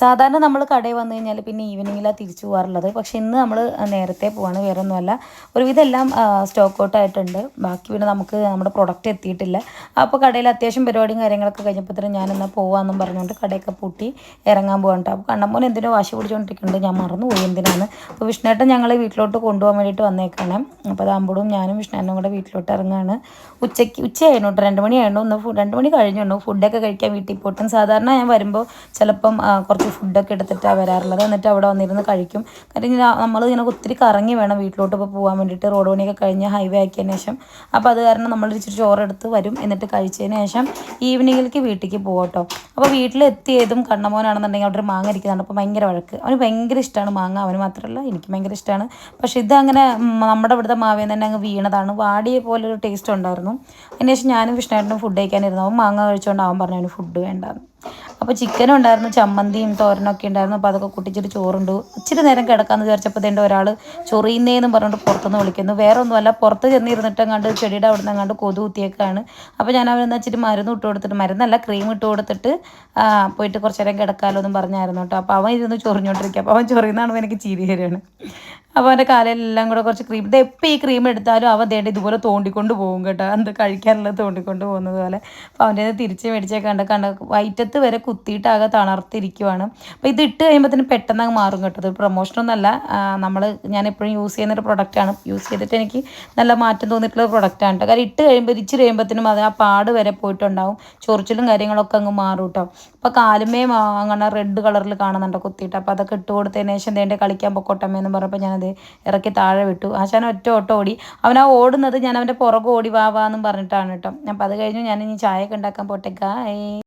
സാധാരണ നമ്മൾ കടയിൽ വന്നു കഴിഞ്ഞാൽ പിന്നെ ഈവനിങ്ങിലാണ് തിരിച്ചു പോകാറുള്ളത്. പക്ഷേ ഇന്ന് നമ്മൾ നേരത്തെ പോവാണ്. വേറെ ഒന്നുമല്ല ഒരുവിധം എല്ലാം സ്റ്റോക്ക് ഔട്ട് ആയിട്ടുണ്ട്. ബാക്കി പിന്നെ നമുക്ക് നമ്മുടെ പ്രൊഡക്റ്റ് എത്തിയിട്ടില്ല. അപ്പോൾ കടയിൽ അത്യാവശ്യം പരിപാടിയും കാര്യങ്ങളൊക്കെ കഴിഞ്ഞപ്പോഴത്തേനും ഞാൻ എന്നാൽ പോവാമെന്നും പറഞ്ഞുകൊണ്ട് കടയൊക്കെ പൂട്ടി ഇറങ്ങാൻ പോകണ്ട അപ്പോൾ കണ്ണമ്മോൻ എന്തിനോ വാശി പിടിച്ചുകൊണ്ടിരിക്കുന്നുണ്ട്. ഞാൻ മറന്നുപോയി എന്തിനാണ് അപ്പോൾ വിഷ്ണുവേട്ടൻ ഞങ്ങൾ വീട്ടിലോട്ട് കൊണ്ടുപോകാൻ വേണ്ടിയിട്ട് വന്നേക്കാണ്. അപ്പോൾ അതാകുമ്പോഴും ഞാനും വിഷ്ണേനും കൂടെ വീട്ടിലോട്ട് ഇറങ്ങുകയാണ് ഉച്ചയ്ക്ക് ഉച്ചയായിരുന്നു കേട്ടോ. രണ്ട് മണിയായിരുന്നു. ഒന്ന് രണ്ട് മണി കഴിഞ്ഞു. ഫുഡൊക്കെ കഴിക്കാൻ വീട്ടിൽ പോയിട്ടും സാധാരണ ഞാൻ വരുമ്പോൾ ചിലപ്പം ആ, കുറച്ച് ഫുഡൊക്കെ എടുത്തിട്ടാണ് വരാറുള്ളത്. എന്നിട്ട് അവിടെ വന്നിരുന്ന് കഴിക്കും. കാര്യം നമ്മൾ ഇങ്ങനെ ഒത്തിരി കറങ്ങി വേണം വീട്ടിലോട്ട് ഇപ്പോൾ പോകാൻ വേണ്ടിയിട്ട്. റോഡ് പണിയൊക്കെ കഴിഞ്ഞ് ഹൈവേ ആക്കിയതിന് ശേഷം. അപ്പോൾ അത് കാരണം നമ്മൾ ഇച്ചിരി ചോറെടുത്ത് വരും. എന്നിട്ട് കഴിച്ചതിന് ശേഷം ഈവനിങ്ങിലേക്ക് വീട്ടിലേക്ക് പോകും കേട്ടോ അപ്പോൾ വീട്ടിലെത്തിയതും കണ്ണമോനാണെന്നുണ്ടെങ്കിൽ അവിടെ ഒരു മാങ്ങ ഇരിക്കുന്നുണ്ട് അപ്പോൾ ഭയങ്കര വഴക്ക്. അവന് ഭയങ്കര ഇഷ്ടമാണ് മാങ്ങ. അവന് മാത്രമല്ല എനിക്ക് ഭയങ്കര ഇഷ്ടമാണ് പക്ഷേ ഇത് അങ്ങനെ ഉം, നമ്മുടെ ഇവിടുത്തെ മാവേന്ന് തന്നെ അങ്ങ് വീണതാണ്. വാടിയ പോലെ ഒരു ടേസ്റ്റ് ഉണ്ടായിരുന്നു. അതിന് ശേഷം ഞാനും വിഷ്ണുവേട്ടനും ഫുഡ് കഴിക്കാനിരുന്നു. അവൻ മാങ്ങ കഴിച്ചുകൊണ്ട് അവൻ പറഞ്ഞു അവന് ഫുഡ് വേണ്ടാന്ന്. അപ്പോൾ ചിക്കനും ഉണ്ടായിരുന്നു ചമ്മന്തിയും തോരനൊക്കെ ഉണ്ടായിരുന്നു. അപ്പോൾ അതൊക്കെ കുട്ടിച്ചിട്ട് ചോറുണ്ട്. ഇച്ചിരി നേരം കിടക്കാമെന്ന് വിചാരിച്ചപ്പോൾ തേണ്ട ഒരാൾ ചൊറിയുന്നേന്ന് പറഞ്ഞിട്ട് പുറത്തുനിന്ന് വിളിക്കുന്നു. വേറെ ഒന്നുമല്ല പുറത്ത് ചെന്നിരുന്നിട്ടും കണ്ട് ചെടിയുടെ അവിടെ നിന്ന് കണ്ട് കൊതു കുത്തിയേക്കാണ്. അപ്പോൾ ഞാൻ അവനെന്താ വെച്ചിട്ട് മരുന്ന് ഇട്ട് കൊടുത്തിട്ട് മരുന്നല്ല ക്രീം ഇട്ട് കൊടുത്തിട്ട് പോയിട്ട് കുറച്ച് നേരം കിടക്കാമല്ലോ എന്നും പറഞ്ഞായിരുന്നു കേട്ടോ. അപ്പോൾ അവൻ ഇരുന്ന് ചൊറിഞ്ഞോണ്ടിരിക്കുക അപ്പോൾ അവൻ ചൊറിയുന്നതാണ് എനിക്ക് ചിരി വരികയാണ്. അപ്പോൾ അവന്റെ കാലിലെല്ലാം കൂടെ കുറച്ച് ക്രീം ഇത് എപ്പോൾ ഈ ക്രീം എടുത്താലും അവൻ ദേണ്ട ഇതുപോലെ തോണ്ടിക്കൊണ്ട് പോകും കേട്ടോ. എന്ത് കഴിക്കാനുള്ളത് തോണ്ടിക്കൊണ്ട് പോകുന്നത് പോലെ. അപ്പോൾ അവന്റെ തിരിച്ച് മേടിച്ചേ കണ്ട കണ്ട വയറ്റത്ത് വരെ കുത്തിയിട്ടാകെ തണർത്തിരിക്കുവാണ് അപ്പോൾ ഇത് ഇട്ട് കഴിയുമ്പോഴത്തേന് പെട്ടെന്ന് അങ്ങ് മാറും കേട്ടോ. ഇത് പ്രൊമോഷനൊന്നുമല്ല നമ്മൾ ഞാൻ എപ്പോഴും യൂസ് ചെയ്യുന്ന ഒരു പ്രൊഡക്റ്റാണ് യൂസ് ചെയ്തിട്ട് എനിക്ക് നല്ല മാറ്റം തോന്നിയിട്ടുള്ള പ്രൊഡക്റ്റാണ് കേട്ടോ. കാരണം ഇട്ട് കഴിയുമ്പോൾ ഇച്ചിരി കഴിയുമ്പോഴത്തേനും അത് ആ പാട് വരെ പോയിട്ടുണ്ടാവും. ചൊറിച്ചിലും കാര്യങ്ങളൊക്കെ അങ്ങ് മാറും കേട്ടോ. അപ്പോൾ കാലുമേ അങ്ങനെ റെഡ് കളറിൽ കാണുന്നുണ്ടോ കുത്തിയിട്ട്. അപ്പോൾ അതൊക്കെ ഇട്ട് കൊടുത്തതിന് ശേഷം ദേണ്ടെ കളിക്കാൻ പൊക്കോട്ടമ്മ എന്ന് പറഞ്ഞപ്പോൾ ഞാനത് ഇറക്കി താഴെ വിട്ടു. ആശാൻ ഒറ്റ ഓട്ടം ഓടി. അവൻ ആ ഓടുന്നത് ഞാൻ അവന്റെ പുറകെ ഓടി പറഞ്ഞിട്ടാണ് കേട്ടോ. അപ്പം അത് കഴിഞ്ഞ് ഞാൻ ഇനി ചായയൊക്കെ ഉണ്ടാക്കാൻ പോട്ടെ.